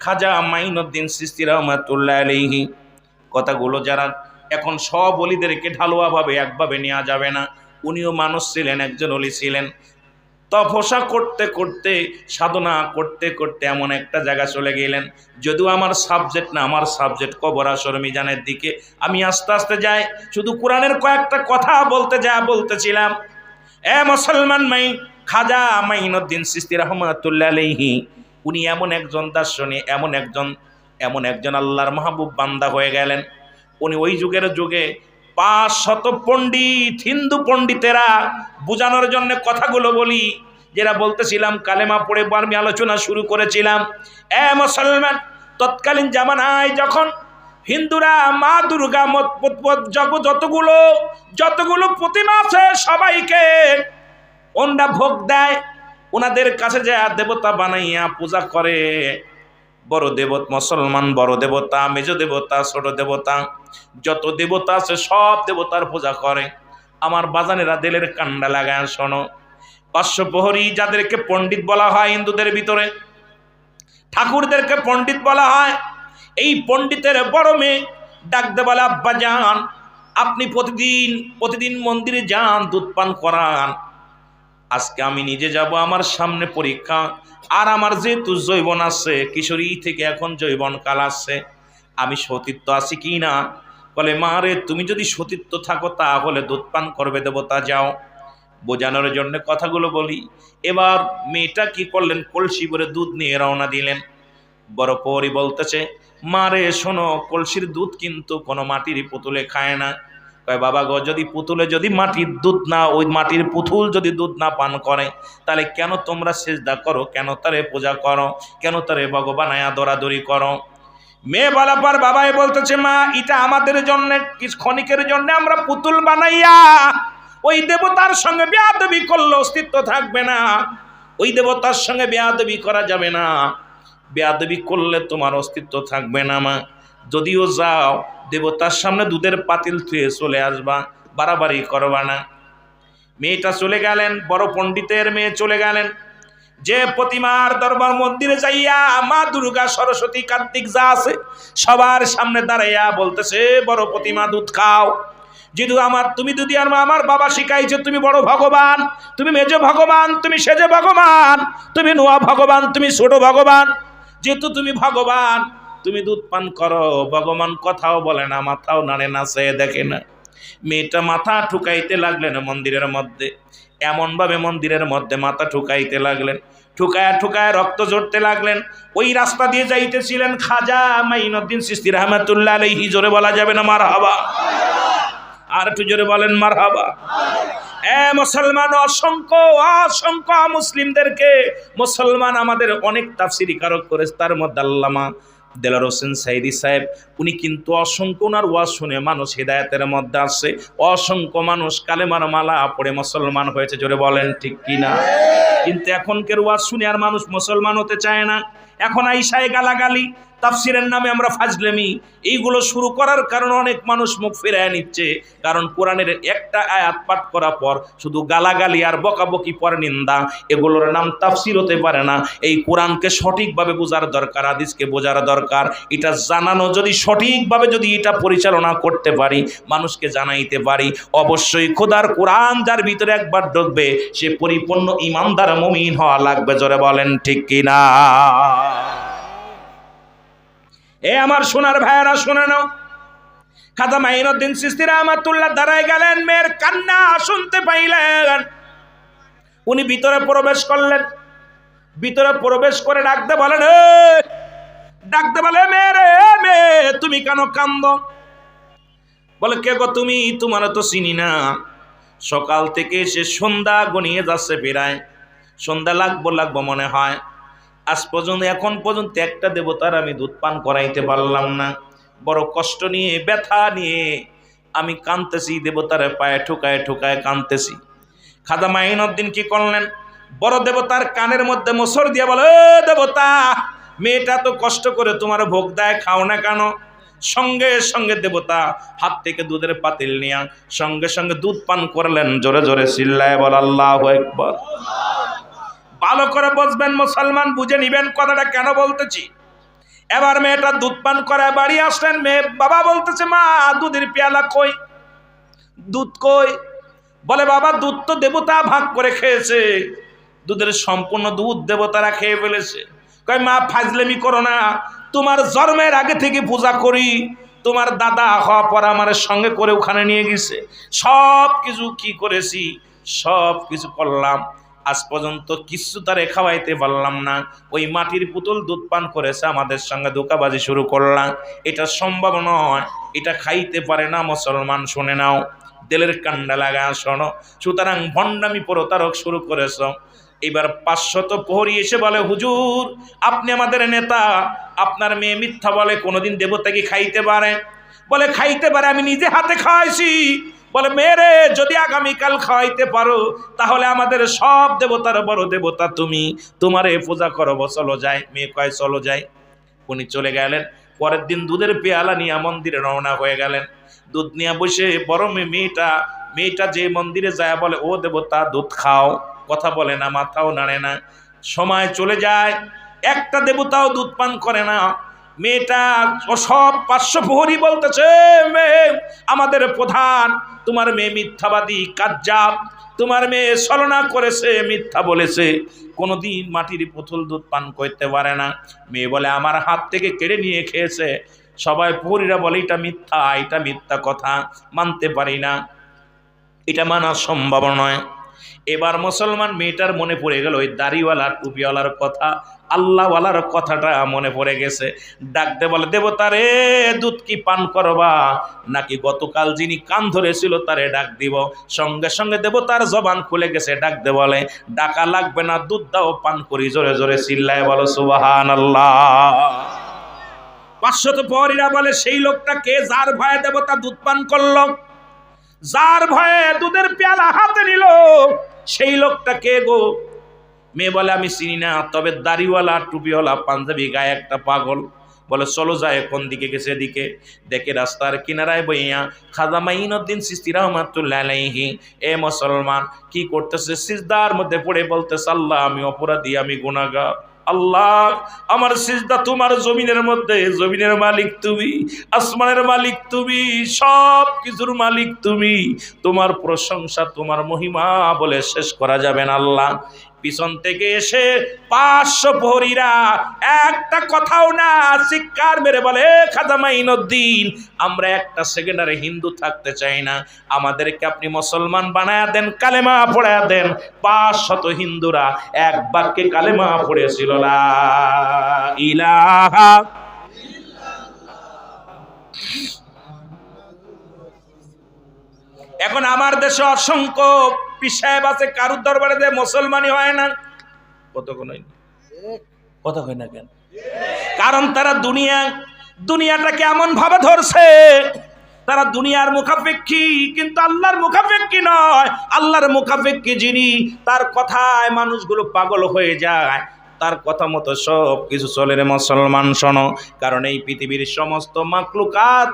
খাজা মাইনুদ্দিন সিস্তি রহমাতুল্লাহ আলহি কথাগুলো যারা এখন সব অলিদেরকে ঢালুয়াভাবে একভাবে নেওয়া যাবে না। উনিও মানুষ ছিলেন, একজন অলি ছিলেন। তপসা করতে করতে, সাধনা করতে করতে এমন একটা জায়গা চলে গেলেন। যদিও আমার সাবজেক্ট না, আমার সাবজেক্ট কবর আসর মিজানের দিকে। আমি আস্তে আস্তে যাই, শুধু কোরআনের কয়েকটা কথা বলতে যা বলতেছিলাম। এ মুসলমান মাই, খাজা মাইনুদ্দিন সিস্তি রহমতুল্লাহ আলহি উনি এমন একজন দার্শনিক, এমন একজন এমন একজন আল্লাহর মাহবুব বান্দা হয়ে গেলেন। উনি ওই যুগের যুগে পাঁচ শত পণ্ডিত, হিন্দু পণ্ডিতেরা বোঝানোর জন্য কথাগুলো বলি, যেটা বলতেছিলাম, কালেমা পড়ে আমি আলোচনা শুরু করেছিলাম। এ মুসলমান, তৎকালীন জামানায় যখন হিন্দুরা মা দুর্গা জগ- যতগুলো যতগুলো প্রতিমা আছে সবাইকে ওনরা ভোগ দেয় ওনাদের কাছে যে দেবতা বানাইয়া পূজা করে। বড় দেবত মুসলমান, বড় দেবতা, মেজ দেবতা, ছোট দেবতা, যত দেবতা আছে সব দেবতার পূজা করে। আমার বাজানেরা দিলের কান্ডা লাগায়, শোনো। পার্শ্বপ্রহরী যাদেরকে পণ্ডিত বলা হয় হিন্দুদের ভিতরে, ঠাকুরদেরকে পণ্ডিত বলা হয়, এই পণ্ডিতের বড় মেয়ে ডাক বলে আব্বা যান আপনি প্রতিদিন প্রতিদিন মন্দিরে যান, দুধ পান করান। আজকে আমি নিজে যাব আমার সামনে পরীক্ষা, আর আমার যেহেতু জৈবন আছে, কিশোরী থেকে এখন জৈবন কাল আসছে আমি সতীত্ব আছি কি না? বলে, মা রে, তুমি যদি সতীত্ব থাকো তাহলে দুধ পান করবে দেবতা, যাও। বোঝানোর জন্য কথাগুলো বলি। এবার মেয়েটা কি করলেন? কলসি ভরে দুধ নিয়ে রওনা দিলেন। বড় পরই বলতেছে, মা রে, শোনো, কলসির দুধ কিন্তু কোনো মাটির পুতুলে খায় না। কয়, বাবা গো, যদি পুতুলে যদি মাটির দুধ না, ওই মাটির পুতুল যদি দুধ না পান করে, তাহলে কেন তোমরা সেজদা করো? কেন তারে পূজা করো? কেন তারে ভগবানায়া দরাদরি করো? মেয়ে বলার পর বাবাই বলতেছে, মা, এটা আমাদের জন্য ক্ষণিকের জন্য আমরা পুতুল বানাইয়া, ওই দেবতার সঙ্গে বেয়াদবি করলে অস্তিত্ব থাকবে না। ওই দেবতার সঙ্গে বেয়াদবি করা যাবে না। বেয়াদবি করলে তোমার অস্তিত্ব থাকবে না, মা। যদিও যাও দেবতার সামনে দুধের পাতিল থুয়ে চলে আসবা, বাড়াবাড়ি করবা না। মেয়েটা চলে গেলেন, বড় পণ্ডিতের মেয়ে চলে গেলেন। যে প্রতিমার দরবার মন্দিরে যাইয়া মা দুর্গা, সরস্বতী, কার্তিক যা আছে, সবার সামনে দাঁড়াইয়া বলতেছে, বড় প্রতিমা, দুধ খাও। যেহেতু আমার, তুমি যদি আর আমার বাবা শিখাইছে, তুমি বড় ভগবান, তুমি মেজে ভগবান, তুমি সেজে ভগবান, তুমি নোয়া ভগবান, তুমি ছোট ভগবান, যেহেতু তুমি ভগবান তুমি দুধ পান করো, ভগবান কথাও বলে না, মাথাও নাড়ে না, সে দেখে না। মেয়েটা মাথা ঠুকাইতে লাগলেন মন্দিরের মধ্যে। এমনভাবে মন্দিরের মধ্যে মাথা ঠুকাইতে লাগলেন। ঠুকায় ঠুকায় রক্ত ঝরতে লাগলেন। ওই রাস্তা দিয়ে যাইতেছিলেন খাজা মাইনুদ্দিন সিস্তি রহমাতুল্লাহ আলাইহি। জোরে বলা যাবে না মার হাবা আর একটু জোরে বলেন মার হাবা এ মুসলমান, অসংখ্য অসংখ্য মুসলিমদেরকে মুসলমান আমাদের অনেক তাফসিরি কারক করে তার মধ্যে আল্লামা দেলার হোসেন সাইদি সাহেব, উনি কিন্তু অসংখ্য ওনার ওয়াজ শুনে মানুষ হৃদায়তের মধ্যে আসছে। অসংখ্য মানুষ কালেমার মালা পড়ে মুসলমান হয়েছে, জোরে বলেন ঠিক কিনা? কিন্তু এখনকার ওয়াজ শুনে আর মানুষ মুসলমান হতে চায় না। এখন আইসায় গালাগালি, তাফসিরের নামে আমরা ফাজলেমি। এইগুলো শুরু করার কারণে অনেক মানুষ মুখ ফেরায় নিচ্ছে। কারণ কোরআনের একটা আয়াত পাঠ করার পর শুধু গালাগালি আর বকাবকি পর নিন্দা, এগুলোর নাম তাফসির হতে পারে না। এই কোরআনকে সঠিকভাবে বোঝার দরকার আদিসকে বোঝার দরকার। এটা জানানো যদি সঠিকভাবে যদি এটা পরিচালনা করতে পারি, মানুষকে জানাইতে পারি, অবশ্যই খোদার কোরআন যার ভিতরে একবার ঢুকবে, সে পরিপূর্ণ ইমানদার মুমিন হওয়া লাগবে, জোরে বলেন ঠিক কিনা? এ আমার সোনার ভাইয়েরা, শুনে নাও। খাদা মাইনুদ্দিন সিস্তি রহমাতুল্লাহ দাঁড়ায় গেলেন, মেয়ের কান্না শুনতে পাইলেন। উনি ভিতরে প্রবেশ করলেন। ভিতরে প্রবেশ করে ডাকতে বলেন! ডাকতে বলে মেয়ে রে তুমি কেন কান্দ বলে, কে গো তুমি? তোমার তো চিনি না। সকাল থেকে সে সন্ধ্যা গনিয়ে যাচ্ছে বেড়ায় সন্ধ্যা লাগবো লাগবো মনে হয়। আজ পর্যন্ত, এখন পর্যন্ত একটা দেবতার আমি দুধ পান করাইতে পারলাম না। বড় কষ্ট নিয়ে, ব্যথা নিয়ে আমি কাঁদতেছি, দেবতার পায়ে ঠুকায় ঠুকায় কাঁদতেছি। খাদা মাইনুদ্দিন কি করলেন? বড় দেবতার কানের মধ্যে মোসর দিয়ে বলে, "এ দেবতা, মেয়েটা তো কষ্ট করে তোমার ভোগ দেয়, খাও না কেন? সঙ্গে সঙ্গে দেবতা হাত থেকে দুধের পাতিল নিয়া সঙ্গে সঙ্গে দুধ পান করলেন, জোরে জোরে চিল্লায় বল, আল্লাহ একবার ভালো করে বসবেন মুসলমান, বুঝে নিবেন, কথাটা কেন বলতেছি? এবার মেয়েটা দুধ পান করে বাড়ি আসলেন, মেয়ে বাবা বলতেছে, মা, দুধের পেয়ালা কই? দুধ কই? বলে, বাবা, দুধ তো দেবতা ভাগ করে খেয়েছে। দুধের সম্পূর্ণ দুধ দেবতারা খেয়ে ফেলেছে। কয়, মা, ফাজলেমি করো না। তোমার জন্মের আগে থেকে পূজা করি। তোমার দাদা হওয়া পর আমার সঙ্গে করে ওখানে নিয়ে গেছে। সব কিছু কি করেছি? সব কিছু করলাম। আজ পর্যন্ত কিছু তারে খাওয়াইতে পারলাম না। ওই মাটির পুতুল দুধ পান করেছে, আমাদের সঙ্গে ধোকাবাজি শুরু করলাম। এটা সম্ভব নয়, এটা খাইতে পারে না মুসলমান, শুনে নাও। তেলের কান্ডা লাগা, শোনো। সুতরাং ভণ্ডামি প্রতারক শুরু করেছ। এবার পাঁচশত প্রহরী এসে বলে, হুজুর, আপনি আমাদের নেতা। আপনার মেয়ে মিথ্যা বলে কোনোদিন দেবতাকে খাইতে পারে? বলে, খাইতে পারে, আমি নিজে হাতে খাওয়াইছি। বলে, মেরে, যদি আগামীকাল খাওয়াইতে পারো, তাহলে আমাদের সব দেবতার বড় দেবতা তুমি। তোমারে পূজা করো চলো যায় মেয়ে কয়, চলো যায় উনি চলে গেলেন। পরের দিন দুধের পেয়ালা নিয়ে মন্দিরে রওনা হয়ে গেলেন। দুধ নিয়ে বসে বড় মেয়ে মেয়েটা মেয়েটা যে মন্দিরে যায় বলে, ও দেবতা, দুধ খাও। কথা বলে না, মাথাও নাড়ে না। সময় চলে যায়, একটা দেবতাও দুধ পান করে না। মেয়েটা সব পার্শ্ব প্রহরী বলতেছে মেয়ে আমাদের প্রধান, তোমার মেয়ে মিথ্যাবাদী, কাজ্জাব, তোমার মেয়ে ছলনা করেছে, মিথ্যা বলেছে। কোনোদিন মাটির পুতুল দুধ পান করতে পারে না। মেয়ে বলে, আমার হাত থেকে কেড়ে নিয়ে খেয়েছে। সবাই পরীরা বলে, এটা মিথ্যা এটা মিথ্যা কথা, মানতে পারি না। এটা মানা সম্ভব নয়। এবার মুসলমান মেয়েটার মনে পড়ে গেল, ওই দাড়িওয়ালা টুপিওয়ালার কথা, আল্লাহওয়ালার কথাটা মনে পড়ে গেছে। ডাকতে বলে দেবতা রে দুধ কি পান করবা? নাকি গতকাল যিনি কান ধরেছিল তারে ডাক দিব। সঙ্গে সঙ্গে দেবতার জবান খুলে গেছে, ডাকতে বলে, ডাকা লাগবে না, দুধ দাও, পান করি, জোরে জোরে চিল্লায় বলো সুবাহান আল্লাহ পাঁচশত পরীরা বলে, সেই লোকটা কে? যার ভয়ে দেবতা দুধ পান করল, যার ভয়ে দুধের পেয়ালা হাতে নিল সেই লোকটা কে গো? মেয়ে বলে, আমি চিনি না, তবে দাড়িওয়ালা, টুপিওয়ালা, পাঞ্জাবি, গায়ে একটা পাগল। বলে, চলো যায় কোন দিকে গেছে দিকে দেখে রাস্তার কিনারায় বইয়া, খাজা মাইনুদ্দিন সিস্তি রহমাতুল্লাহি এ মুসলমান, কি করতেছে সিজদার মধ্যে পড়ে বলতে আল্লাহ, আমি অপরাধী, আমি গুনাহগার। আল্লাহ, আমার সিজদা তোমার জমিনের মধ্যে। জমিনের মালিক তুমি, আসমানের মালিক তুমি সব কিছুর মালিক তুমি। তোমার প্রশংসা, তোমার মহিমা বলে শেষ করা যাবে না আল্লাহ। পিছন থেকে এসে পাঁচশো প্রহরীরা একটা কথাও না চিৎকার মেরে বলে খাজা মাইনুদ্দিন, আমরা একটা সেকেন্ডারে হিন্দু থাকতে চাই না। আমাদেরকে আপনি মুসলমান বানায়া দেন, কালেমা পড়ায়া দেন। পাঁচ শত হিন্দুরা এক বাক্যে কালেমা পড়েছিল, লা ইলাহা এখন আমার দেশে অসংখ্য পিসাহেব আছে, কারুর দরবারে যে মুসলমানই হয় না? কতক্ষণ কত হয় না কেন? কারণ তারা দুনিয়া, দুনিয়াটাকে এমন ভাবে ধরছে, তারা দুনিয়ার মুখাপেক্ষী, কিন্তু আল্লাহর মুখাপেক্ষী নয়। আল্লাহর মুখাপেক্ষী যিনি, তার কথায় মানুষগুলো পাগল হয়ে যায়। তার কথা মতো সব কিছু চলে রে মুসলমান, শোনো। কারণ এই পৃথিবীর সমস্ত মাকলুকাত